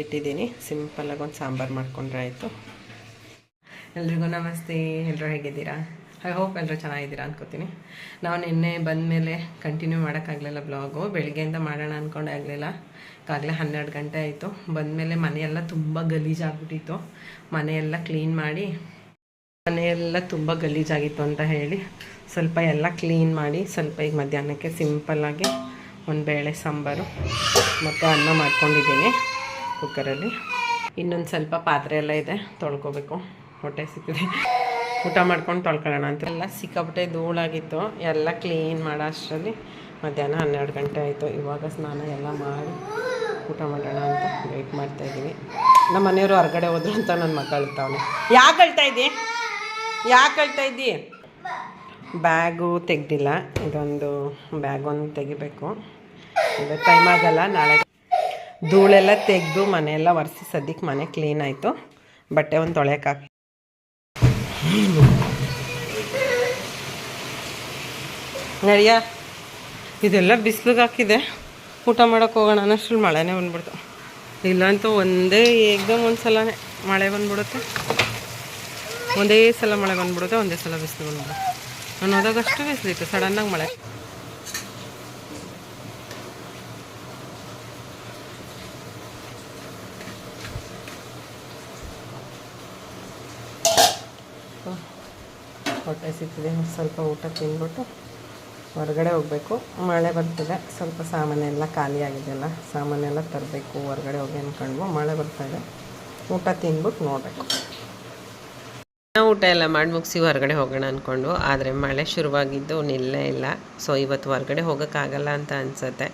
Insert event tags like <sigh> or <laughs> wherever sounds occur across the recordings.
ಕೂಗ್ಸಿಟ್ಟಿದ್ದೀನಿ ಸಿಂಪಲ್ಲಾಗಿ ಒಂದು ಸಾಂಬಾರು ಮಾಡ್ಕೊಂಡ್ರೆ ಆಯಿತು. ಎಲ್ರಿಗೂ ನಮಸ್ತೆ. ಎಲ್ಲರೂ ಹೇಗಿದ್ದೀರಾ? ಐ ಹೋಪ್ ಎಲ್ಲರೂ ಚೆನ್ನಾಗಿದ್ದೀರಾ ಅನ್ಕೋತೀನಿ. ನಾವು ನಿನ್ನೆ ಬಂದಮೇಲೆ ಕಂಟಿನ್ಯೂ ಮಾಡೋಕ್ಕಾಗಲಿಲ್ಲ ಬ್ಲಾಗು ಬೆಳಗ್ಗೆಯಿಂದ ಮಾಡೋಣ ಅಂದ್ಕೊಂಡೆ ಆಗಲಿಲ್ಲ. ಆಗಲೇ ಹನ್ನೆರಡು ಗಂಟೆ ಆಯಿತು. ಬಂದಮೇಲೆ ಮನೆಯೆಲ್ಲ ತುಂಬ ಗಲೀಜಾಗ್ಬಿಟ್ಟಿತ್ತು. ಮನೆಯೆಲ್ಲ ಕ್ಲೀನ್ ಮಾಡಿ, ಮನೆಯೆಲ್ಲ ತುಂಬ ಗಲೀಜಾಗಿತ್ತು ಅಂತ ಹೇಳಿ ಸ್ವಲ್ಪ ಎಲ್ಲ ಕ್ಲೀನ್ ಮಾಡಿ, ಸ್ವಲ್ಪ ಈಗ ಮಧ್ಯಾಹ್ನಕ್ಕೆ ಸಿಂಪಲ್ಲಾಗಿ ಒಂದು ಬೇಳೆ ಸಾಂಬಾರು ಮತ್ತು ಅನ್ನ ಮಾಡ್ಕೊಂಡಿದ್ದೀನಿ. ಕುಕ್ಕರಲ್ಲಿ. ಇನ್ನೊಂದು ಸ್ವಲ್ಪ ಪಾತ್ರೆ ಎಲ್ಲ ಇದೆ, ತೊಳ್ಕೊಬೇಕು. ಹೊಟ್ಟೆ ಸಿಕ್ಕಿದೆ ಊಟ ಮಾಡ್ಕೊಂಡು ತೊಳ್ಕೊಳ್ಳೋಣ ಅಂತ. ಎಲ್ಲ ಸಿಕ್ಕಾಬಿಟ್ಟೆ ಧೂಳಾಗಿತ್ತು. ಎಲ್ಲ ಕ್ಲೀನ್ ಮಾಡೋ ಅಷ್ಟರಲ್ಲಿ. ಮಧ್ಯಾಹ್ನ ಹನ್ನೆರಡು ಗಂಟೆ ಆಯಿತು. ಇವಾಗ ಸ್ನಾನ ಎಲ್ಲ ಮಾಡಿ ಊಟ ಮಾಡೋಣ ಅಂತ ವೆಯ್ಟ್ ಮಾಡ್ತಾಯಿದ್ದೀನಿ ನಮ್ಮ ಮನೆಯವರು ಹೊರಗಡೆ ಹೋದ್ರು ಅಂತ ನನ್ನ ಮಗ ಅಳ್ತಾವನೆ. ಯಾಕೆ ಅಳ್ತಾ ಇದ್ದಿ? ಯಾಕೆ ಅಳ್ತಾ ಇದ್ದಿ? ಬ್ಯಾಗು ತೆಗ್ದಿಲ್ಲ. ಇದೊಂದು ಬ್ಯಾಗ್ ಒಂದು ತೆಗಿಬೇಕು. ಟೈಮ್ ಆಗಲ್ಲ, ನಾಳೆ ಧೂಳೆಲ್ಲ ತೆಗೆದು ಮನೆಯೆಲ್ಲ ಒರೆಸಿ ಸದ್ಯಕ್ಕೆ ಮನೆ ಕ್ಲೀನ್ ಆಯಿತು. ಬಟ್ಟೆ ಒಂದು ತೊಳೆಯೋಕ್ಕಾಕಿ ನಡಿಯ ಇದೆಲ್ಲ ಬಿಸಿಲಿಗೆ ಹಾಕಿದೆ. ಊಟ ಮಾಡೋಕೆ ಹೋಗೋಣ, ಅನ್ನೋಷ್ಟು ಮಳೆನೇ ಬಂದ್ಬಿಡ್ತು. ಇಲ್ಲಂತೂ ಒಂದೇ ಏಕ್ದಮ್ ಒಂದು ಸಲನೇ ಮಳೆ ಬಂದ್ಬಿಡುತ್ತೆ. ಒಂದೇ ಸಲ ಮಳೆ ಬಂದ್ಬಿಡುತ್ತೆ, ಒಂದೇ ಸಲ ಬಿಸಿಲು ಬಂದ್ಬಿಡುತ್ತೆ. ನಾನು ಹೋದಾಗ ಅಷ್ಟು ಬಿಸಿಲಿತ್ತು ಸಡನ್ನಾಗಿ ಮಳೆ. ಹೊಟ್ಟೆ ಸಿಕ್ಕಿದೆ ಸ್ವಲ್ಪ ಊಟ ತಿಂದ್ಬಿಟ್ಟು ಹೊರಗಡೆ ಹೋಗಬೇಕು. ಮಳೆ ಬರ್ತಿದೆ. ಸ್ವಲ್ಪ ಸಾಮಾನೆಲ್ಲ ಖಾಲಿ ಆಗಿದೆಯಲ್ಲ ಸಾಮಾನೆಲ್ಲ ತರಬೇಕು. ಹೊರಗಡೆ ಹೋಗಿ ಅಂದ್ಕೊಂಡ್ವು ಮಳೆ ಬರ್ತಾಯಿದೆ ಊಟ ತಿಂದ್ಬಿಟ್ಟು ನೋಡಬೇಕು. ಊಟ ಎಲ್ಲ ಮಾಡಿ ಮುಗಿಸಿ ಹೊರಗಡೆ ಹೋಗೋಣ ಅಂದ್ಕೊಂಡು ಆದರೆ ಮಳೆ ಶುರುವಾಗಿದ್ದು ನಿಲ್ಲೇ ಇಲ್ಲ. ಸೊ ಇವತ್ತು ಹೊರಗಡೆ ಹೋಗೋಕ್ಕಾಗಲ್ಲ ಅಂತ ಅನಿಸುತ್ತೆ.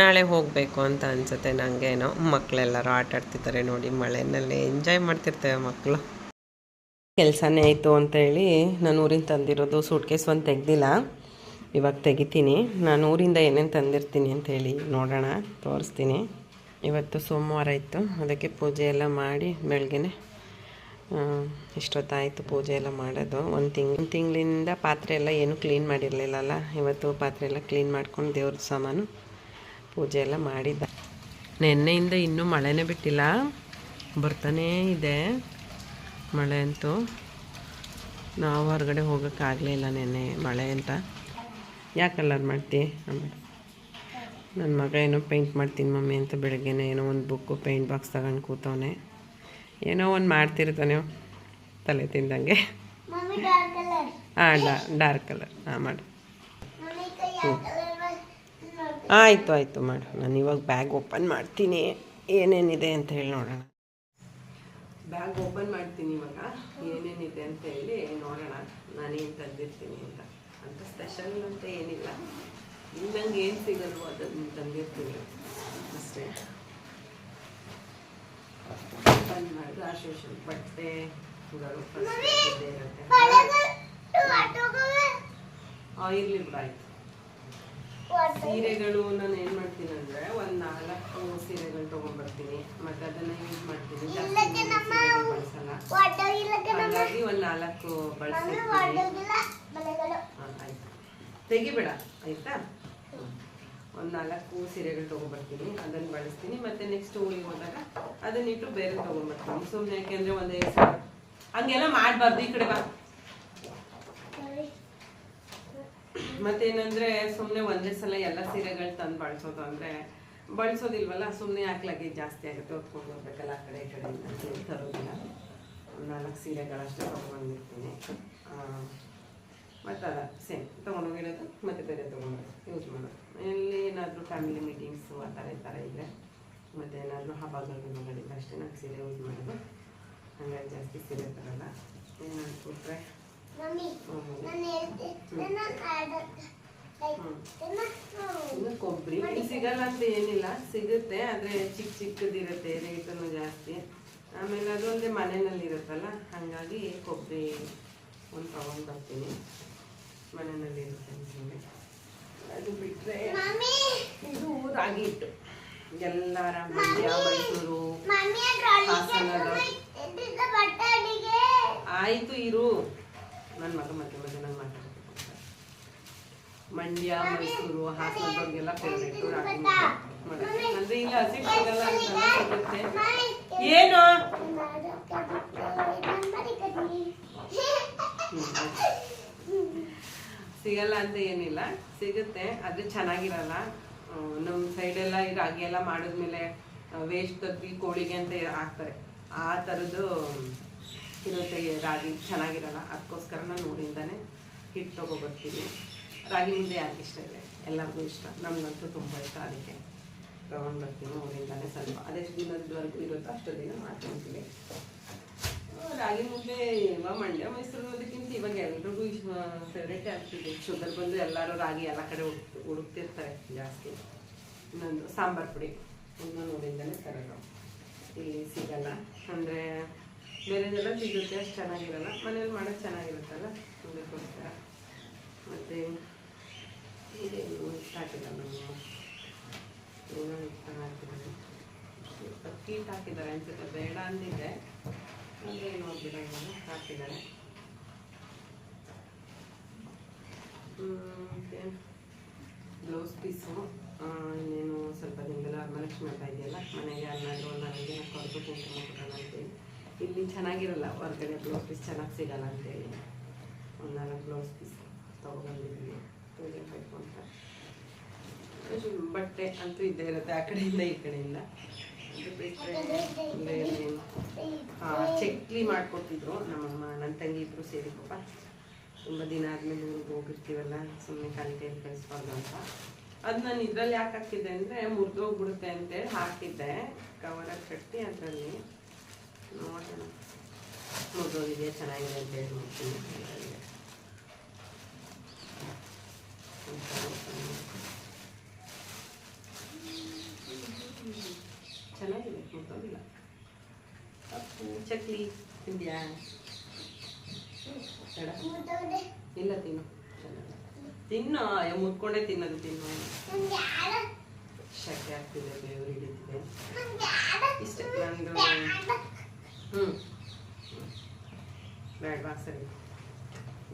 ನಾಳೆ ಹೋಗಬೇಕು ಅಂತ ಅನಿಸುತ್ತೆ. ನನಗೇನೋ ಮಕ್ಕಳೆಲ್ಲರೂ ಆಟ ಆಡ್ತಿದ್ದಾರೆ ನೋಡಿ. ಮಳೆಯಲ್ಲಿ ಎಂಜಾಯ್ ಮಾಡ್ತಿರ್ತೇವೆ ಮಕ್ಕಳು ಕೆಲಸನೇ ಆಯಿತು ಅಂತೇಳಿ ನಾನು ಊರಿಂದ ತಂದಿರೋದು ಸೂಟ್ ಕೇಸ್ ಒಂದು ತೆಗ್ದಿಲ್ಲ. ಇವಾಗ ತೆಗಿತೀನಿ. ನಾನು ಊರಿಂದ ಏನೇನು ತಂದಿರ್ತೀನಿ ಅಂತೇಳಿ ನೋಡೋಣ, ತೋರಿಸ್ತೀನಿ. ಇವತ್ತು ಸೋಮವಾರ ಇತ್ತು ಅದಕ್ಕೆ ಪೂಜೆ ಎಲ್ಲ ಮಾಡಿ ಬೆಳಗ್ಗೆನೆ ಇಷ್ಟೊತ್ತಾಯಿತು ಪೂಜೆ ಎಲ್ಲ ಮಾಡೋದು. ಒಂದು ತಿಂಗ್, ಒಂದು ತಿಂಗಳಿಂದ ಪಾತ್ರೆ ಎಲ್ಲ ಏನೂ ಕ್ಲೀನ್ ಮಾಡಿರಲಿಲ್ಲಲ್ಲ. ಇವತ್ತು ಪಾತ್ರೆ ಎಲ್ಲ ಕ್ಲೀನ್ ಮಾಡ್ಕೊಂಡು ದೇವ್ರ ಸಾಮಾನು ಪೂಜೆ ಎಲ್ಲ ಮಾಡಿದ್ದ. ನೆನ್ನೆಯಿಂದ ಇನ್ನೂ ಮಳೆನೇ ಬಿಟ್ಟಿಲ್ಲ. ಬರ್ತಾನೇ ಇದೆ. ಮಳೆ ಅಂತೂ ನಾವು ಹೊರಗಡೆ ಹೋಗೋಕ್ಕಾಗಲಿಲ್ಲ ನೆನ್ನೆ ಮಳೆ ಅಂತ. ಯಾಕೆ ಕಲರ್ ಮಾಡ್ತಿ? ಆಮೇಲೆ ನನ್ನ ಮಗ ಏನೋ ಪೇಂಟ್ ಮಾಡ್ತೀನಿ ಮಮ್ಮಿ ಅಂತ ಬೆಳಗ್ಗೆನೆ ಏನೋ ಒಂದು ಬುಕ್ಕು ಪೇಂಟ್ ಬಾಕ್ಸ್ ತಗೊಂಡು ಕೂತವನೆ. ಏನೋ ಒಂದು ಮಾಡ್ತಿರ್ತಾನೆ ತಲೆ ತಿಂದಂಗೆ. ಹಾಂ ಡಾರ್ಕ್ ಕಲರ್ ಹಾಂ ಮಾಡು. ಆಯಿತು ಆಯಿತು ಮಾಡು. ನಾನು ಇವಾಗ ಬ್ಯಾಗ್ ಓಪನ್ ಮಾಡ್ತೀನಿ. ಏನೇನಿದೆ ಅಂತ ಹೇಳಿ ನೋಡೋಣ. ಬ್ಯಾಗ್ ಓಪನ್ ಮಾಡ್ತೀನಿ ಇವಾಗ. ಏನೇನಿದೆ ಅಂತ ಹೇಳಿ ನೋಡೋಣ. ನಾನೇನು ತಂದಿರ್ತೀನಿ ಅಂತ. ಅಂತ ಸ್ಪೆಷಲ್ ಅಂತ ಏನಿಲ್ಲ. ನಂಗೆ ಏನು ಸಿಗಲ್ವೋ ಅದನ್ನು ತಂದಿರ್ತೀನಿ. ಅಷ್ಟೇ. ಓಪನ್ ಮಾಡಿದ್ರೆ ಆಶೇಷನ್ ಬಟ್ಟೆ ಇರುತ್ತೆ. ಇರ್ಲಿ ಬಿಡು ಆಯ್ತು. ಸೀರೆಗಳು ನಾನು ಏನು ಮಾಡ್ತೀನಿ ಅಂದ್ರೆ ಒಂದು ನಾಲ್ಕು ಸೀರೆಗಳು ತೊಗೊಂಡ್ಬರ್ತೀನಿ ಮತ್ತು ಅದನ್ನು ಯೂಸ್ ಮಾಡ್ತೀನಿ. ಹಾಗಾಗಿ ಒಂದು ನಾಲ್ಕು ಬಳಸ್ತೀನಿ. ಆಯಿತು. ತೆಗಿಬೇಡ ಆಯ್ತಾ? ಒಂದು ನಾಲ್ಕು ಸೀರೆಗಳು ತಗೊಂಡ್ಬರ್ತೀನಿ ಅದನ್ನು ಬಳಸ್ತೀನಿ. ಮತ್ತೆ ನೆಕ್ಸ್ಟ್ ಊರಿಗೆ ಹೋದಾಗ ಅದನ್ನಿಟ್ಟು ಬೇರೆ ತಗೊಂಡ್ಬರ್ತೀನಿ ಸುಮ್ನೆ ಯಾಕೆಂದರೆ ಒಂದೇ ಹಂಗೆಲ್ಲ ಮಾಡಬಾರ್ದು ಈ ಕಡೆ ಬಾ. ಮತ್ತೇನಂದ್ರೆ ಸುಮ್ಮನೆ ಒಂದೇ ಸಲ ಎಲ್ಲ ಸೀರೆಗಳು ತಂದು ಬಳಸೋದು ಅಂದರೆ ಬಳಸೋದಿಲ್ವಲ್ಲ ಸುಮ್ಮನೆ ಹಾಕ್ಲಾಗಿ ಜಾಸ್ತಿ ಆಗುತ್ತೆ. ಹೊತ್ಕೊಂಡು ಹೋಗ್ಬೇಕಲ್ಲ ಆ ಕಡೆ ಈ ಕಡೆ ತರೋದಿಲ್ಲ. ನಾಲ್ಕು ಸೀರೆಗಳಷ್ಟೇ ತೊಗೊಂಡ್ಬಂದಿರ್ತೀನಿ. ಮತ್ತು ಅದ ಸೇಮ್ ತೊಗೊಂಡೋಗಿರೋದು ಮತ್ತು ಬೇರೆ ತೊಗೊಂಡು ಯೂಸ್ ಮಾಡೋದು. ಎಲ್ಲಿ ಏನಾದರೂ ಫ್ಯಾಮಿಲಿ ಮೀಟಿಂಗ್ಸು ಆ ಥರ ಈ ಥರ ಇದ್ದರೆ ಮತ್ತು ಏನಾದರೂ ಹಬ್ಬಗಳು ಗಿಬ್ಬಗಳಿದ್ರೆ ಅಷ್ಟೇ ನಾಲ್ಕು ಸೀರೆ ಯೂಸ್ ಮಾಡೋದು. ಹಂಗಾಗಿ ಜಾಸ್ತಿ ಸೀರೆ ತರಲ್ಲ. ಏನಾದ್ರು ಕೊಟ್ಟರೆ ಕೊಬ್ಬರಿ ಸಿಗಲ್ಲ ಅಂತ ಏನಿಲ್ಲ. ಸಿಗುತ್ತೆ ಆದರೆ ಚಿಕ್ಕ ಚಿಕ್ಕದಿರುತ್ತೆ ರೇಟನ್ನು ಜಾಸ್ತಿ. ಆಮೇಲೆ ಅದೊಂದೇ ಮನೆಯಲ್ಲಿ ಇರುತ್ತಲ್ಲ ಹಾಗಾಗಿ ಕೊಬ್ಬರಿ ಒಂದು ತಗೊಂಡು ಬರ್ತೀನಿ. ಮನೆಯಲ್ಲಿ ಇರುತ್ತೆ ಅಂತಂದ್ರೆ ಅದು ಬಿಟ್ಟರೆ ಇದು ರಾಗಿ ಹಿಟ್ಟು. ಎಲ್ಲರ ಮೈಸೂರು ಹಾಸನದ ಆಯಿತು ಇರು. ನನ್ನ ಮಗ ಮತ್ತೆ ನಂಗೆ ಮಾತಾಡ್ಬೇಕು ಮಂಡ್ಯ, ಮೈಸೂರು, ಹಾಸನದವ್ರಿಗೆಲ್ಲ ಫೇವ್ರೇಟು ರಾಗಿ ಅಂದ್ರೆ ಇಲ್ಲ ಹಸಿ ಸಿಗಲ್ಲ ಸಿಗುತ್ತೆ. ಏನು? ಸಿಗಲ್ಲ ಅಂತ ಏನಿಲ್ಲ. ಸಿಗುತ್ತೆ ಅದು ಚೆನ್ನಾಗಿರಲ್ಲ. ನಮ್ಮ ನಮ್ ಸೈಡ್ ಎಲ್ಲ ಈ ರಾಗಿ ಎಲ್ಲ ಮಾಡಿದ್ಮೇಲೆ ವೇಸ್ಟ್ ತಗ್ಗಿ ಕೋಳಿಗೆ ಅಂತ ಹಾಕ್ತಾರೆ. ಆ ಥರದ್ದು ಈ ರಾಗಿ ಚೆನ್ನಾಗಿರಲ್ಲ, ಅದಕ್ಕೋಸ್ಕರ ನಾನು ಊರಿಂದನೇ ಹಿಟ್ಟು ತೊಗೊಬರ್ತೀನಿ. ರಾಗಿ ಮುದ್ದೆ ಯಾಕೆ ಇಷ್ಟ ಇದೆ ಎಲ್ಲರಿಗೂ ಇಷ್ಟ. ನಮಗಂತೂ ತುಂಬ ಇಷ್ಟ, ಅದಕ್ಕೆ ತೊಗೊಂಡು ಬರ್ತೀನಿ ಊರಿಂದನೇ ಸ್ವಲ್ಪ. ಅದೆಷ್ಟು ದಿನದವರೆಗೂ ಇರುತ್ತೋ ಅಷ್ಟು ದಿನ ಮಾಡ್ಕೊತೀವಿ ರಾಗಿ ಮುದ್ದೆ ಇವಾಗ ಮಂಡ್ಯ ಮೈಸೂರು ಇವಾಗ ಎಲ್ರಿಗೂ ಫೇವ್ರೇಟ್ ಆಗ್ತಿದೆ. ಶುಗರ್ ಬಂದು ಎಲ್ಲರೂ ರಾಗಿ ಎಲ್ಲ ಕಡೆ ಹುಡುಕ್ ಹುಡುಕ್ತಿರ್ತಾರೆ ಜಾಸ್ತಿ. ಇನ್ನೊಂದು ಸಾಂಬಾರ್ ಪುಡಿ ಇನ್ನೊಂದು ನೋಡಿಂದಲೇ ತರೋದು. ಇಲ್ಲಿ ಸಿಗಲ್ಲ. ಅಂದರೆ ಬೇರೆದೆಲ್ಲ ಸಿಗುತ್ತೆ ಅಷ್ಟು ಚೆನ್ನಾಗಿರಲ್ಲ. ಮನೇಲಿ ಮಾಡೋದು ಚೆನ್ನಾಗಿರುತ್ತಲ್ಲ ಅದಕ್ಕೋಸ್ಕರ ಮತ್ತು ಇದೇನು ಇಷ್ಟ ಆಗಿಲ್ಲ ನಮ್ಮ ಏನೋ ಇಷ್ಟ ಹಾಕಿದ್ದಾರೆ ಕೀಟ್ ಹಾಕಿದ್ದಾರೆ ಅನ್ಸುತ್ತೆ. ಬೇಡ ಅಂದಿದ್ದೆ. ಅಂದರೆ ನೋಡ್ಬಿಡ ಹಾಕಿದ್ದಾರೆ. ಮತ್ತು ಬ್ಲೌಸ್ ಪೀಸು ಇನ್ನೇನು ಸ್ವಲ್ಪ ದಿನಗಳ ಮನಸ್ಸು ಮಾಡ್ತಾ ಇದೆಯಲ್ಲ? ಮನೆಗೆ ಹನ್ನೆರಡು ನನಗೆ ಕೊರಗು ಕುಂಕುಮ ಕೊಡೋಣ ಅಂತೇಳಿ ಇಲ್ಲಿ ಚೆನ್ನಾಗಿರಲ್ಲ, ಹೊರಗಡೆ ಬ್ಲೌಸ್ ಪೀಸ್ ಚೆನ್ನಾಗಿ ಸಿಗಲ್ಲ ಅಂತೇಳಿ. ಒಂದು ನಾಲ್ಕು ಬ್ಲೌಸ್ ಪೀಸ್ ತಗೊಬಂದಿದ್ವಿ ಪೂಜೆ ಮಾಡ್ಕೊಂತ ಅಷ್ಟು ಬಟ್ಟೆ ಅಂತೂ ಇದ್ದೇ ಇರುತ್ತೆ, ಆ ಕಡೆಯಿಂದ ಈ ಕಡೆಯಿಂದ. ಚಕ್ಲಿ ಮಾಡಿಕೊಟ್ಟಿದ್ರು ನಮ್ಮಮ್ಮ ನನ್ನ ತಂಗಿ ಇಬ್ಬರು ಸೇರಿ ಪಾಪ. ತುಂಬ ದಿನ ಆದಮೇಲೆ ಊರಿಗೆ ಹೋಗಿರ್ತೀವಲ್ಲ ಸುಮ್ಮನೆ ಕೈಯಲ್ಲಿ ಕಳಿಸ್ಬಾರ್ದು ಅಂತ. ಅದು ನಾನು ಇದರಲ್ಲಿ ಯಾಕೆ ಹಾಕಿದ್ದೆ ಅಂದರೆ ಮುರಿದೋಗ್ಬಿಡುತ್ತೆ ಅಂತೇಳಿ ಹಾಕಿದ್ದೆ. ಕವರಾಗಿ ಕಟ್ಟಿ ಅದರಲ್ಲಿ ನೋಡೋಣ ಇದೆ ಚೆನ್ನಾಗಿದೆ ಅಂತ ಹೇಳಿ ನೋಡ್ತೀನಿ. ಚೆನ್ನಾಗಿದೆ ಮುರಿದೋಗಿಲ್ಲ ಅಪ್ಪು ಚಕ್ಲಿ ತಿಂದ್ಯಾ? ಇಲ್ಲ ತಿನ್ನು. ತಿನ್ನು ಮುಟ್ಕೊಂಡೇ ತಿನ್ನೋದು ತಿನ್ನು. ಶಕೆ ಆಗ್ತಿದೆ ಬೇವ್ರು ಹಿಡಿತಿದೆ. ಇಷ್ಟ ಹ್ಞೂ ಸರಿ.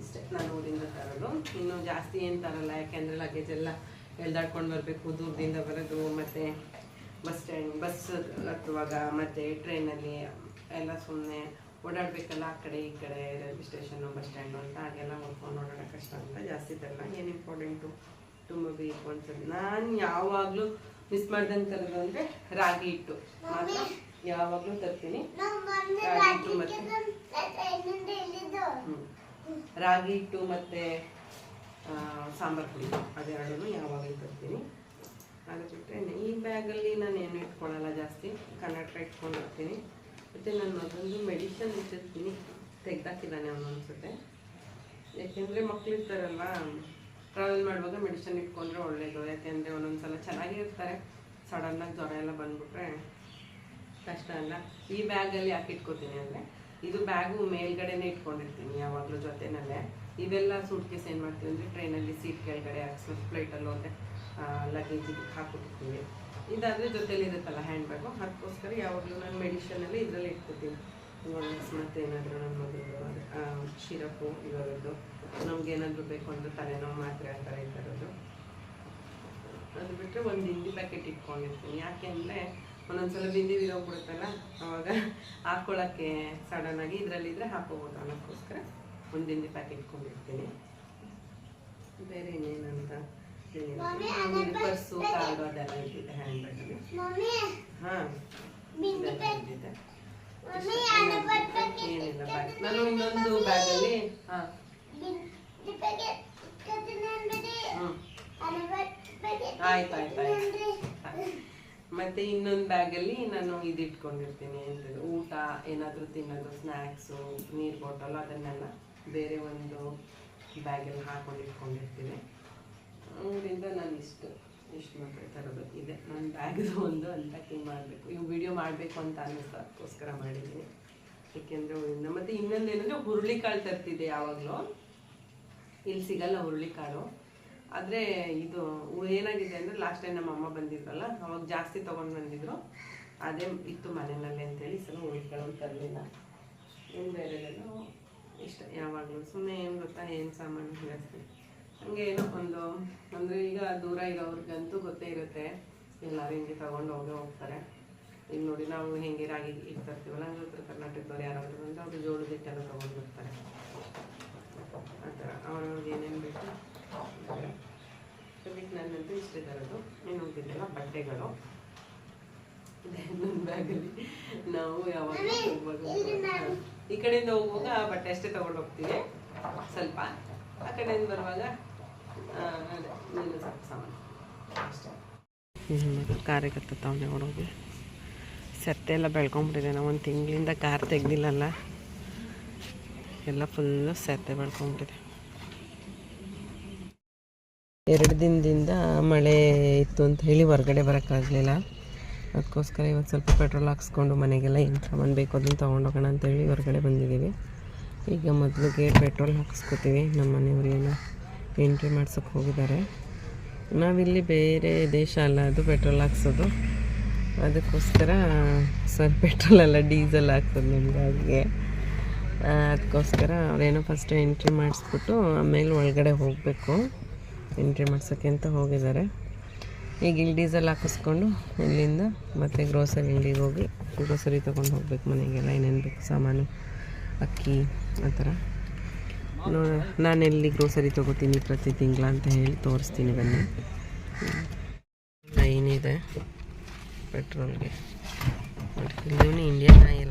ಇಷ್ಟೇ. ನಾನು ಊರಿಂದ ತರೋದು ಇನ್ನು ಜಾಸ್ತಿ ಏನು ತರಲ್ಲ, ಯಾಕೆಂದ್ರೆ ಲಗೇಜ್ ಎಲ್ಲ ಎಳ್ದಾಡ್ಕೊಂಡು ಬರಬೇಕು, ದೂರದಿಂದ ಬರೋದು, ಮತ್ತು ಬಸ್ ಸ್ಟ್ಯಾಂಡ್ ಬಸ್ ಹತ್ತುವಾಗ, ಮತ್ತು ಟ್ರೈನಲ್ಲಿ ಎಲ್ಲ ಸುಮ್ಮನೆ ಓಡಾಡಬೇಕಲ್ಲ, ಆ ಕಡೆ ಈ ಕಡೆ ರೈಲ್ವೆ ಸ್ಟೇಷನ್ನು ಬಸ್ ಸ್ಟ್ಯಾಂಡು ಅಂತ ಹಾಗೆಲ್ಲ ನೋಡ್ಕೊಂಡು ಓಡಾಡೋ ಕಷ್ಟ ಅಂತ ಜಾಸ್ತಿ ತರಲ್ಲ. ಏನು ಇಂಪಾರ್ಟೆಂಟು ತುಂಬ ಬೇಕು ಅನ್ಸುತ್ತೆ ನಾನು ಯಾವಾಗಲೂ ಮಿಸ್ ಮಾಡ್ದಂಗೆ ತರೋದು ಅಂದರೆ ರಾಗಿ ಹಿಟ್ಟು. ಮಾತ್ರ? ಯಾವಾಗಲೂ ತರ್ತೀನಿ. ರಾಗಿ ಹಿಟ್ಟು ಮತ್ತು? ಹ್ಮ್. ರಾಗಿ ಹಿಟ್ಟು ಮತ್ತು ಸಾಂಬಾರು ಪುಡಿ. ಅದೆರಡೂ ಯಾವಾಗಲೂ ತರ್ತೀನಿ. ಅದು ಬಿಟ್ಟರೆ ಈ ಬ್ಯಾಗಲ್ಲಿ ನಾನು ಏನು ಇಟ್ಕೊಳ್ಳಲ್ಲ ಜಾಸ್ತಿ. ಕನ್ನಡಕ ಇಟ್ಕೊಂಡು ಹೋಗ್ತೀನಿ ಮತ್ತು ನಾನು ಅದೊಂದು ಮೆಡಿಷನ್ ಇಟ್ಟಿರ್ತೀನಿ. ತೆಗ್ದಾಕಿದ್ದಾನೆ ಅವನು ಅನಿಸುತ್ತೆ ಯಾಕೆಂದರೆ ಮಕ್ಳು ಇರ್ತಾರಲ್ವ? ಟ್ರಾವೆಲ್ ಮಾಡುವಾಗ ಮೆಡಿಷನ್ ಇಟ್ಕೊಂಡ್ರೆ ಒಳ್ಳೆಯದು ಯಾಕೆಂದರೆ ಒಂದೊಂದು ಸಲ ಚೆನ್ನಾಗಿರ್ತಾರೆ ಸಡನ್ನಾಗಿ ಜ್ವರ ಎಲ್ಲ ಬಂದ್ಬಿಟ್ರೆ ಕಷ್ಟ ಅಲ್ಲ. ಈ ಬ್ಯಾಗಲ್ಲಿ ಯಾಕೆ ಇಟ್ಕೋತೀನಿ ಅಂದರೆ, ಇದು ಬ್ಯಾಗು ಮೇಲ್ಗಡೆನೆ ಇಟ್ಕೊಂಡಿರ್ತೀನಿ ಯಾವಾಗಲೂ ಜೊತೆನಲ್ಲೇ. ಇವೆಲ್ಲ ಸೂಟ್ ಕೇಸ್ ಏನು ಮಾಡ್ತೀವಿ ಅಂದರೆ ಟ್ರೈನಲ್ಲಿ ಸೀಟ್ ಕೆಳಗಡೆ ಹಾಕ್ಸೋ ಫ್ಲೈಟಲ್ಲಿ ಹೋದ್ರೆ ಲಗೇಜ್ ಇದಕ್ಕೆ ಹಾಕ್ಬಿಟ್ಟಿರ್ತೀವಿ ಇದಾದರೆ ಜೊತೆಲಿ ಇರುತ್ತಲ್ಲ ಹ್ಯಾಂಡ್ ಬ್ಯಾಗು ಅದಕ್ಕೋಸ್ಕರ ಯಾವಾಗಲೂ ನಾನು ಮೆಡಿಷನಲ್ಲಿ ಇದರಲ್ಲಿ ಇಟ್ಕೋತೀನಿ. ಮತ್ತು ಏನಾದರೂ ನನ್ನ ಮಗಳು ಶಿರಪ್ಪು ಇರೋದು ನಮ್ಗೆ ಏನಾದರೂ ಬೇಕು ಅಂದರೆ ತಲೆನೋವು ಮಾತ್ರೆ ಆ ಥರ ಈ ಅದು ಬಿಟ್ಟರೆ ಒಂದು ಹಿಂದಿ ಪ್ಯಾಕೆಟ್ ಇಟ್ಕೊಂಡಿರ್ತೀನಿ. ಯಾಕೆ ಅಂದರೆ ಒಂದೊಂದ್ಸಲ ಬಿಂದಿ ಬಿದ್ದೋಗ್ಬಿಡುತ್ತಲ್ಲ ಅವಾಗ ಹಾಕ್ಕೊಳ್ಳೋಕ್ಕೆ ಆಗಿ ಇದರಲ್ಲಿದ್ದರೆ ಹಾಕೋಬೋದು ಅನ್ನೋಕ್ಕೋಸ್ಕರ ಒಂದು ಬಿಂದಿ ಪ್ಯಾಕೆಟ್ ಇಟ್ಕೊಂಡಿರ್ತೀನಿ. ಬೇರೆ ಇನ್ನೇನಂತ ಪರ್ಸು ಕಾರ್ಡು ಅದೆಲ್ಲ ಇಟ್ಟಿದ್ದೆ ಹ್ಯಾಂಡ್ ಬ್ಯಾಗಲ್ಲಿ ಹಾಂ ಇಟ್ಟಿದ್ದೆ. ಏನಿಲ್ಲ. ಬ್ಯಾಗ್ ನಾನು ಇನ್ನೊಂದು ಬ್ಯಾಗಲ್ಲಿ ಹಾಂ. ಆಯ್ತು ಆಯ್ತು ಆಯ್ತು. ಮತ್ತೆ ಇನ್ನೊಂದು ಬ್ಯಾಗಲ್ಲಿ ನಾನು ಇದಿಟ್ಕೊಂಡಿರ್ತೀನಿ ಎಂಥದ್ದು ಊಟ, ಏನಾದರೂ ತಿನ್ನೋದು ಸ್ನ್ಯಾಕ್ಸು ನೀರು ಬಾಟಲ್ ಅದನ್ನೆಲ್ಲ ಬೇರೆ ಒಂದು ಬ್ಯಾಗಲ್ಲಿ ಹಾಕೊಂಡು ಇಟ್ಕೊಂಡಿರ್ತೀನಿ. ಊರಿಂದ ನಾನು ಇಷ್ಟು ಇಷ್ಟು ಮಾತ್ರ ತರೋದು ಇದೆ. ನನ್ನ ಬ್ಯಾಗ್ದು <laughs> ಒಂದು ಅನ್ಪ್ಯಾಕಿಂಗ್ ಮಾಡಬೇಕು. ಇವು ವಿಡಿಯೋ ಮಾಡಬೇಕು ಅಂತ ಅನ್ನಿಸ್ತು ಅದಕ್ಕೋಸ್ಕರ ಮಾಡಿದ್ದೀನಿ ಏಕೆಂದರೆ ಊರಿಂದ ಮತ್ತು ಇನ್ನೊಂದೇನೆಂದರೆ ಹುರುಳಿಕಾಳು ತರ್ತಿದೆ ಯಾವಾಗಲೂ. ಇಲ್ಲಿ ಸಿಗಲ್ಲ ಹುರುಳಿಕಾಳು. ಆದರೆ ಇದು ಏನಾಗಿದೆ ಅಂದರೆ ಲಾಸ್ಟ್ ಟೈಮ್ ನಮ್ಮ ಅಮ್ಮ ಬಂದಿದ್ರಲ್ಲ, ಅವಾಗ ಜಾಸ್ತಿ ತೊಗೊಂಡು ಬಂದಿದ್ರು. ಅದೇ ಇತ್ತು ಮನೆಯಲ್ಲಿ ಅಂತೇಳಿ ಸಲ ಉಳ್ಕೊಳ್ಳೋದು ತರಲಿಲ್ಲ. ಏನು ಬೇರೆ ಇಷ್ಟ. ಯಾವಾಗಲೂ ಸುಮ್ಮನೆ ಏನು ಗೊತ್ತಾ, ಏನು ಸಾಮಾನು ಜಾಸ್ತಿ. ಹಂಗೆ ಏನೋ ಒಂದು, ಅಂದರೆ ಈಗ ದೂರ ಇರೋರ್ಗಂತೂ ಗೊತ್ತೇ ಇರುತ್ತೆ. ಎಲ್ಲರೂ ಹಿಂಗೆ ತೊಗೊಂಡು ಹೋಗೇ ಹೋಗ್ತಾರೆ. ಈಗ ನೋಡಿ ನಾವು ಹೆಂಗೆ ರಾಗಿ ಹಿಟ್ಟು ತರ್ತೀವಲ್ಲ ಹಂಗೆ ಉತ್ತರ ಕರ್ನಾಟಕದವ್ರು ಯಾರಾದ್ರು ಬಂದರೆ ಅವರು ಜೋಳದ ಹಿಟ್ಟೆಲ್ಲ ತೊಗೊಂಡು ಬರ್ತಾರೆ. ಆ ಥರ. ಅವ್ರವ್ರಿಗೆ ಏನೇನು ಬೇಕು? ಸದ್ಯಕ್ಕೆ ನನ್ನಂತೂ ಇಷ್ಟ ತರೋದು ಇನ್ನು ಉಳಿದಿದ್ದೆಲ್ಲ ಬಟ್ಟೆಗಳು. ಇದೆ ನನ್ನ ಬ್ಯಾಗಲ್ಲಿ ನಾವು ಯಾವಾಗ ಹೋಗುವಾಗ ಈ ಕಡೆಯಿಂದ ಹೋಗುವಾಗ ಆ ಬಟ್ಟೆ ಅಷ್ಟೇ ತಗೊಂಡು ಹೋಗ್ತೀವಿ. ಸ್ವಲ್ಪ. ಆ ಕಡೆಯಿಂದ ಬರುವಾಗ ಇನ್ನೂ ಸ್ವಲ್ಪ ಸಾಮಾನು. ಅಷ್ಟೇ. ಕಾರ್ಯಕರ್ತಾವನೆ ಹೊಡೋಗಿ ಸತ್ತೆ ಎಲ್ಲ ಬೆಳ್ಕೊಂಬಿಟ್ಟಿದೆ. ನಾವು ಒಂದು ತಿಂಗಳಿಂದ ಕಾರ್ ತೆಗ್ದಿಲ್ಲಲ್ಲ. ಎಲ್ಲ ಫುಲ್ಲು ಸತ್ತೆ ಬೆಳ್ಕೊಂಬಿಟ್ಟಿದೆ. ಎರಡು ದಿನದಿಂದ ಮಳೆ ಇತ್ತು ಅಂತ ಹೇಳಿ ಹೊರಗಡೆ ಬರೋಕ್ಕಾಗಲಿಲ್ಲ. ಅದಕ್ಕೋಸ್ಕರ ಇವತ್ತು ಸ್ವಲ್ಪ ಪೆಟ್ರೋಲ್ ಹಾಕ್ಸ್ಕೊಂಡು ಮನೆಗೆಲ್ಲ ಏನು ಸಾಮಾನು ಬೇಕು ಅದನ್ನು ತೊಗೊಂಡೋಗೋಣ ಅಂತೇಳಿ ಹೊರಗಡೆ ಬಂದಿದ್ದೀವಿ. ಈಗ ಮೊದಲಿಗೆ ಪೆಟ್ರೋಲ್ ಹಾಕಿಸ್ಕೊತೀವಿ. ನಮ್ಮ ಮನೆಯವರೆಲ್ಲ ಎಂಟ್ರಿ ಮಾಡ್ಸೋಕ್ಕೆ ಹೋಗಿದ್ದಾರೆ. ನಾವಿಲ್ಲಿ ಬೇರೆ ದೇಶ ಅಲ್ಲ, ಅದು ಪೆಟ್ರೋಲ್ ಹಾಕ್ಸೋದು. ಅದಕ್ಕೋಸ್ಕರ ಸರ್ ಪೆಟ್ರೋಲ್ ಅಲ್ಲ, ಡೀಸೆಲ್ ಹಾಕ್ಸೋದು ನಮ್ಮ ಗಾಡಿಗೆ ಅದಕ್ಕೋಸ್ಕರ ಅವರೇನೋ ಫಸ್ಟ್ ಎಂಟ್ರಿ ಮಾಡಿಸ್ಬಿಟ್ಟು ಆಮೇಲೆ ಒಳಗಡೆ ಹೋಗಬೇಕು. ಎಂಟ್ರಿ ಮಾಡ್ಸೋಕ್ಕೆ ಅಂತ ಹೋಗಿದ್ದಾರೆ. ಈಗ ಇಲ್ಲಿ ಡೀಸೆಲ್ ಹಾಕಿಸ್ಕೊಂಡು ಇಲ್ಲಿಂದ ಮತ್ತೆ ಗ್ರೋಸರಿ ಅಂಗಡಿಗೆ ಹೋಗಿ ಗ್ರೋಸರಿ ತೊಗೊಂಡು ಹೋಗ್ಬೇಕು ಮನೆಗೆಲ್ಲ. ಏನೇನು ಬೇಕು ಸಾಮಾನು, ಅಕ್ಕಿ, ಆ ಥರ. ನಾನು ಎಲ್ಲಿ ಗ್ರೋಸರಿ ತೊಗೋತೀನಿ ಪ್ರತಿ ತಿಂಗಳ ಅಂತ ಹೇಳಿ ತೋರಿಸ್ತೀನಿ ಬನ್ನಿ. ಏನಿದೆ ಪೆಟ್ರೋಲ್ಗೆ. ಇಲ್ಲಿ ಇಂಡಿಯನ್ ಆಯಿಲ್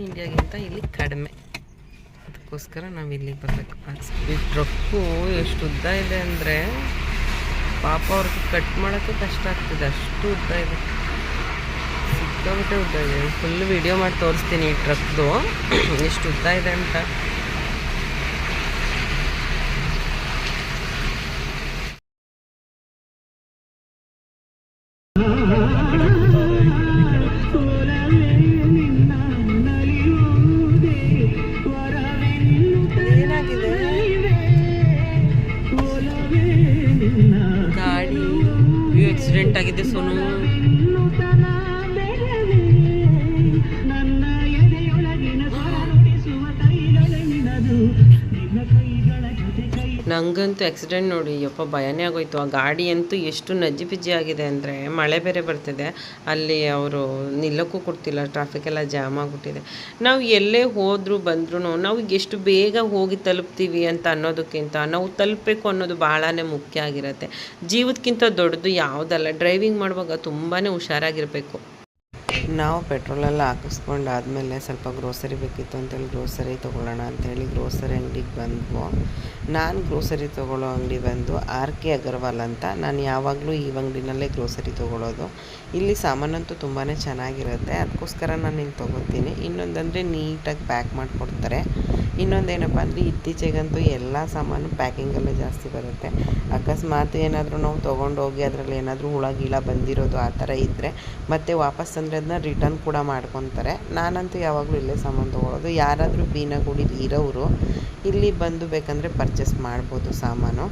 ಇಂಡಿಯಾಗಿಂತ ಇಲ್ಲಿ ಕಡಿಮೆ. ಅದಕ್ಕೋಸ್ಕರ ನಾವು ಇಲ್ಲಿಗೆ ಬರಬೇಕು. ಈ ಟ್ರಕ್ಕು ಎಷ್ಟು ಉದ್ದ ಇದೆ ಅಂದರೆ ಪಾಪ ಅವ್ರಿಗೆ ಕಟ್ ಮಾಡೋಕ್ಕೆ ಕಷ್ಟ ಆಗ್ತದೆ. ಅಷ್ಟು ಉದ್ದ ಇದೆ. ಸಿಕ್ಕಾಬಿಟ್ಟೆ ಉದ್ದ ಇದೆ. ಫುಲ್ ವಿಡಿಯೋ ಮಾಡಿ ತೋರಿಸ್ತೀನಿ ಈ ಟ್ರಕ್ದು ಎಷ್ಟು ಉದ್ದ ಇದೆ ಅಂತ. ಆಕ್ಸಿಡೆಂಟ್ ಆಗಿದೆ ಸೋನು. ನಂಗಂತೂ ಆಕ್ಸಿಡೆಂಟ್ ನೋಡಿ, ಯಪ್ಪ ಭಯನೇ ಆಗೋಯ್ತು. ಆ ಗಾಡಿ ಅಂತೂ ಎಷ್ಟು ನಜ್ಜಿ ಪಿಜ್ಜಿ ಆಗಿದೆ ಅಂದರೆ ಮಳೆ ಬೇರೆ ಬರ್ತಿದೆ. ಅಲ್ಲಿ ಅವರು ನಿಲ್ಲಕ್ಕೂ ಕೊಡ್ತಿಲ್ಲ ಟ್ರಾಫಿಕ್ ಎಲ್ಲ ಜಾಮ್ ಆಗಿಬಿಟ್ಟಿದೆ. ನಾವು ಎಲ್ಲೇ ಹೋದರೂ ಬಂದ್ರೂ ನಾವು ಎಷ್ಟು ಬೇಗ ಹೋಗಿ ತಲುಪ್ತೀವಿ ಅಂತ ಅನ್ನೋದಕ್ಕಿಂತ ನಾವು ತಲುಪಬೇಕು ಅನ್ನೋದು ಭಾಳನೇ ಮುಖ್ಯ ಆಗಿರುತ್ತೆ. ಜೀವದಕ್ಕಿಂತ ದೊಡ್ಡದು ಯಾವುದಲ್ಲ ಡ್ರೈವಿಂಗ್ ಮಾಡುವಾಗ ತುಂಬಾ ಹುಷಾರಾಗಿರಬೇಕು. ನಾವು ಪೆಟ್ರೋಲೆಲ್ಲ ಹಾಕಿಸ್ಕೊಂಡಾದ್ಮೇಲೆ ಸ್ವಲ್ಪ ಗ್ರೋಸರಿ ಬೇಕಿತ್ತು ಅಂತೇಳಿ ಗ್ರೋಸರಿ ತೊಗೊಳ್ಳೋಣ ಅಂಥೇಳಿ ಗ್ರೋಸರಿ ಅಂಗಡಿಗೆ ಬಂದ್ವು. ನಾನು ಗ್ರೋಸರಿ ತೊಗೊಳ್ಳೋ ಅಂಗಡಿ ಬಂದು ಆರ್ ಕೆ ಅಗರ್ವಾಲ್ ಅಂತ. ನಾನು ಯಾವಾಗಲೂ ಈ ಅಂಗಡಿನಲ್ಲೇ ಗ್ರೋಸರಿ ತೊಗೊಳ್ಳೋದು. ಇಲ್ಲಿ ಸಾಮಾನಂತೂ ತುಂಬಾ ಚೆನ್ನಾಗಿರುತ್ತೆ. ಅದಕ್ಕೋಸ್ಕರ ನಾನು ಇಲ್ಲಿ ತೊಗೋತೀನಿ. ಇನ್ನೊಂದಂದರೆ ನೀಟಾಗಿ ಪ್ಯಾಕ್ ಮಾಡಿಕೊಡ್ತಾರೆ. ಇನ್ನೊಂದೇನಪ್ಪ ಅಂದರೆ ಇತ್ತೀಚೆಗಂತೂ ಎಲ್ಲ ಸಾಮಾನು ಪ್ಯಾಕಿಂಗಲ್ಲೇ ಜಾಸ್ತಿ ಬರುತ್ತೆ. ಅಕಸ್ಮಾತ್ ಏನಾದರೂ ನಾವು ತೊಗೊಂಡೋಗಿ ಅದರಲ್ಲಿ ಏನಾದರೂ ಹುಳ, ಗೀಳ ಬಂದಿರೋದು ಆ ಥರ ಇದ್ದರೆ ಮತ್ತೆ ವಾಪಸ್ ಅಂದರೆ ಅದನ್ನ ರಿಟರ್ನ್ ಕೂಡ ಮಾಡ್ಕೊತಾರೆ. ನಾನಂತೂ ಯಾವಾಗಲೂ ಇಲ್ಲೇ ಸಾಮಾನು ತೊಗೊಳೋದು. ಯಾರಾದರೂ ಬೀನಗುಡಿಲಿ ಇರೋರು ಇಲ್ಲಿ ಬಂದು ಬೇಕಂದರೆ ಪರ್ಚೇಸ್ ಮಾಡ್ಬೋದು ಸಾಮಾನು.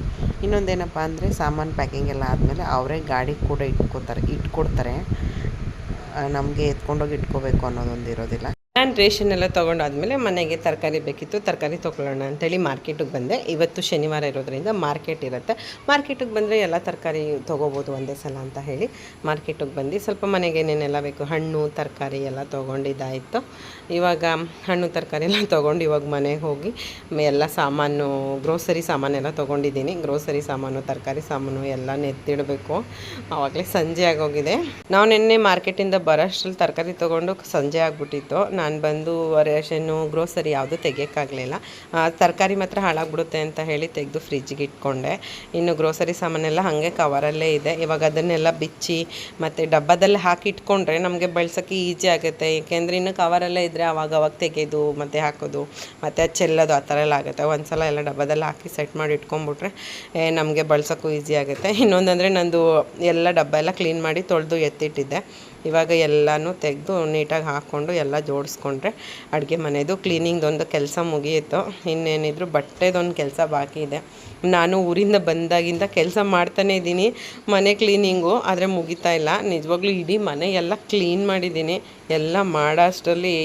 ಇನ್ನೊಂದೇನಪ್ಪ ಅಂದರೆ ಸಾಮಾನು ಪ್ಯಾಕಿಂಗ್ ಎಲ್ಲ ಆದಮೇಲೆ ಅವರೇ ಗಾಡಿ ಕೂಡ ಇಟ್ಕೋತಾರೆ, ಇಟ್ಕೊಡ್ತಾರೆ. ನಮಗೆ ಎತ್ಕೊಂಡೋಗಿ ಇಟ್ಕೋಬೇಕು ಅನ್ನೋದೊಂದು ಇರೋದಿಲ್ಲ ನಾನು ರೇಷನ್ ಎಲ್ಲ ತೊಗೊಂಡಾದ್ಮೇಲೆ ಮನೆಗೆ ತರಕಾರಿ ಬೇಕಿತ್ತು, ತರಕಾರಿ ತೊಗೊಳ್ಳೋಣ ಅಂತೇಳಿ ಮಾರ್ಕೆಟಿಗೆ ಬಂದೆ. ಇವತ್ತು ಶನಿವಾರ ಇರೋದ್ರಿಂದ ಮಾರ್ಕೆಟ್ ಇರುತ್ತೆ. ಮಾರ್ಕೆಟಿಗೆ ಬಂದರೆ ಎಲ್ಲ ತರಕಾರಿ ತೊಗೋಬೋದು ಒಂದೇ ಸಲ ಅಂತ ಹೇಳಿ ಮಾರ್ಕೆಟಿಗೆ ಬಂದು ಸ್ವಲ್ಪ ಮನೆಗೆ ಏನೇನೆಲ್ಲ ಬೇಕು, ಹಣ್ಣು, ತರಕಾರಿ ಎಲ್ಲ ತೊಗೊಂಡಿದ್ದಾಯಿತು ಇವಾಗ ಹಣ್ಣು, ತರಕಾರಿ ಎಲ್ಲ ತೊಗೊಂಡು ಇವಾಗ ಮನೆಗೆ ಹೋಗಿ ಎಲ್ಲ ಸಾಮಾನು ಗ್ರೋಸರಿ ಸಾಮಾನೆಲ್ಲ ತೊಗೊಂಡಿದ್ದೀನಿ. ಗ್ರೋಸರಿ ಸಾಮಾನು, ತರಕಾರಿ ಸಾಮಾನು ಎಲ್ಲ ನೆತ್ತಿಡಬೇಕು. ಆವಾಗಲೇ ಸಂಜೆ ಆಗೋಗಿದೆ. ನಾವು ನಿನ್ನೆ ಮಾರ್ಕೆಟಿಂದ ಬರೋಷ್ಟ್ರಲ್ಲಿ ತರಕಾರಿ ತೊಗೊಂಡು ಸಂಜೆ ಆಗಿಬಿಟ್ಟಿತ್ತು. ನಾನು ಬಂದು ರೇಷನ್ನು ಗ್ರೋಸರಿ ಯಾವುದು ತೆಗಿಯೋಕ್ಕಾಗಲಿಲ್ಲ. ತರಕಾರಿ ಮಾತ್ರ ಹಾಳಾಗ್ಬಿಡುತ್ತೆ ಅಂತ ಹೇಳಿ ತೆಗೆದು ಫ್ರಿಜ್ಗೆ ಇಟ್ಕೊಂಡೆ. ಇನ್ನು ಗ್ರೋಸರಿ ಸಾಮಾನೆಲ್ಲ ಹಾಗೆ ಕವರಲ್ಲೇ ಇದೆ. ಇವಾಗ ಅದನ್ನೆಲ್ಲ ಬಿಚ್ಚಿ ಮತ್ತು ಡಬ್ಬದಲ್ಲಿ ಹಾಕಿ ಇಟ್ಕೊಂಡ್ರೆ ನಮಗೆ ಬಳಸೋಕ್ಕೆ ಈಸಿ ಆಗುತ್ತೆ. ಏಕೆಂದರೆ ಇನ್ನು ಕವರಲ್ಲೇ ಇದ್ದರೆ ಅವಾಗ ಅವಾಗ ತೆಗೆಯೋದು ಮತ್ತು ಹಾಕೋದು, ಮತ್ತು ಚೆಲ್ಲೋದು ಆ ಥರ ಎಲ್ಲ ಆಗುತ್ತೆ. ಒಂದು ಸಲ ಎಲ್ಲ ಡಬ್ಬದಲ್ಲಿ ಹಾಕಿ ಸೆಟ್ ಮಾಡಿ ಇಟ್ಕೊಂಡ್ಬಿಟ್ರೆ ನಮಗೆ ಬಳಸೋಕ್ಕೂ ಈಸಿ ಆಗುತ್ತೆ. ಇನ್ನೊಂದಂದರೆ ನಂದು ಎಲ್ಲ ಡಬ್ಬ ಎಲ್ಲ ಕ್ಲೀನ್ ಮಾಡಿ ತೊಳೆದು ಎತ್ತಿಟ್ಟಿದ್ದೆ. ಇವಾಗ ಎಲ್ಲನೂ ತೆಗೆದು ನೀಟಾಗಿ ಹಾಕ್ಕೊಂಡು ಎಲ್ಲ ಜೋಡಿಸ್ಕೊಂಡ್ರೆ ಅಡುಗೆ ಮನೆದು ಕ್ಲೀನಿಂಗ್ದೊಂದು ಕೆಲಸ ಮುಗಿಯಿತು ಇನ್ನೇನಿದ್ರು ಬಟ್ಟೆದೊಂದು ಕೆಲಸ ಬಾಕಿ ಇದೆ. ನಾನು ಊರಿಂದ ಬಂದಾಗಿಂದ ಕೆಲಸ ಮಾಡ್ತಾನೇ ಇದ್ದೀನಿ, ಮನೆ ಕ್ಲೀನಿಂಗು, ಆದರೆ ಮುಗಿತಾ ಇಲ್ಲ. ನಿಜವಾಗ್ಲೂ ಇಡೀ ಮನೆ ಎಲ್ಲ ಕ್ಲೀನ್ ಮಾಡಿದ್ದೀನಿ. ಎಲ್ಲ ಮಾಡೋ ಅಷ್ಟರಲ್ಲಿ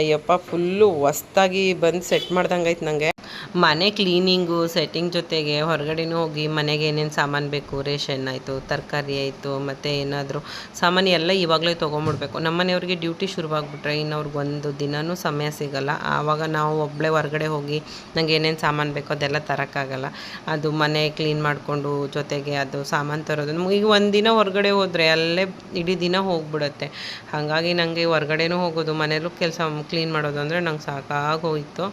ಅಯ್ಯಪ್ಪ, ಫುಲ್ಲು ಹೊಸ್ದಾಗಿ ಬಂದು ಸೆಟ್ ಮಾಡ್ದಂಗೆ ಆಯ್ತು ನನಗೆ ಮನೆ ಕ್ಲೀನಿಂಗು ಸೆಟ್ಟಿಂಗ್ ಜೊತೆಗೆ ಹೊರಗಡೆನೂ ಹೋಗಿ ಮನೆಗೆ ಏನೇನು ಸಾಮಾನು ಬೇಕು, ರೇಷನ್ ಆಯಿತು, ತರಕಾರಿ ಆಯಿತು, ಮತ್ತು ಏನಾದರೂ ಸಾಮಾನು ಎಲ್ಲ ಇವಾಗಲೇ ತೊಗೊಂಬಿಡ್ಬೇಕು. ನಮ್ಮ ಮನೆಯವ್ರಿಗೆ ಡ್ಯೂಟಿ ಶುರುವಾಗ್ಬಿಟ್ರೆ ಇನ್ನು ಅವ್ರಿಗೆ ಒಂದು ದಿನವೂ ಸಮಯ ಸಿಗಲ್ಲ. ಆವಾಗ ನಾವು ಒಬ್ಬಳೇ ಹೊರಗಡೆ ಹೋಗಿ ನಂಗೆ ಏನೇನು ಸಾಮಾನು ಬೇಕೋ ಅದೆಲ್ಲ ತರೋಕ್ಕಾಗಲ್ಲ. ಅದು ಮನೆ ಕ್ಲೀನ್ ಮಾಡಿಕೊಂಡು ಜೊತೆಗೆ ಅದು ಸಾಮಾನು ತರೋದು. ನಮಗೆ ಈಗ ಒಂದು ದಿನ ಹೊರಗಡೆ ಹೋದರೆ ಅಲ್ಲೇ ಇಡೀ ದಿನ ಹೋಗ್ಬಿಡುತ್ತೆ. ಹಾಗಾಗಿ ನನಗೆ ಹೊರಗಡೆನೂ ಹೋಗೋದು ಮನೇಲೂ ಕೆಲಸ ಕ್ಲೀನ್ ಮಾಡೋದು ಅಂದರೆ ನಂಗೆ ಸಾಕಾಗೋಯಿತು.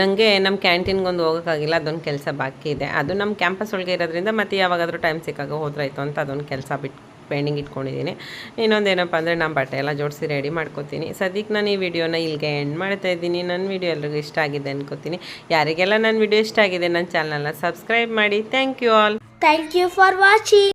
ನನಗೆ ನಮ್ಮ ಕ್ಯಾಂಟೀನ್ಗೊಂದು ಹೋಗೋಕ್ಕಾಗಿಲ್ಲ, ಅದೊಂದು ಕೆಲಸ ಬಾಕಿ ಇದೆ. ಅದು ನಮ್ಮ ಕ್ಯಾಂಪಸ್ ಒಳಗೆ ಇರೋದ್ರಿಂದ ಮತ್ತೆ ಯಾವಾಗಾದರೂ ಟೈಮ್ ಸಿಕ್ಕಾಗ ಹೋದ್ರಾಯ್ತು ಅಂತ ಅದೊಂದು ಕೆಲಸ ಬಿಟ್ಟು ಪೆಂಡಿಂಗ್ ಇಟ್ಕೊಂಡಿದ್ದೀನಿ ಇನ್ನೊಂದೇನಪ್ಪ ಅಂದರೆ ನಮ್ಮ ಬಟ್ಟೆ ಎಲ್ಲ ಜೋಡಿಸಿ ರೆಡಿ ಮಾಡ್ಕೋತೀನಿ. ಸದ್ಯಕ್ಕೆ ನಾನು ಈ ವಿಡಿಯೋನ ಇಲ್ಲಿಗೆ ಎಂಡ್ ಮಾಡ್ತಾ ಇದ್ದೀನಿ. ನನ್ನ ವಿಡಿಯೋ ಎಲ್ಲರಿಗೂ ಇಷ್ಟ ಆಗಿದೆ ಅನ್ಕೋತೀನಿ. ಯಾರಿಗೆಲ್ಲ ನನ್ನ ವಿಡಿಯೋ ಇಷ್ಟ ಆಗಿದೆ ನನ್ನ ಚಾನಲ್ನ ಸಬ್ಸ್ಕ್ರೈಬ್ ಮಾಡಿ. Thank you all thank you for watching.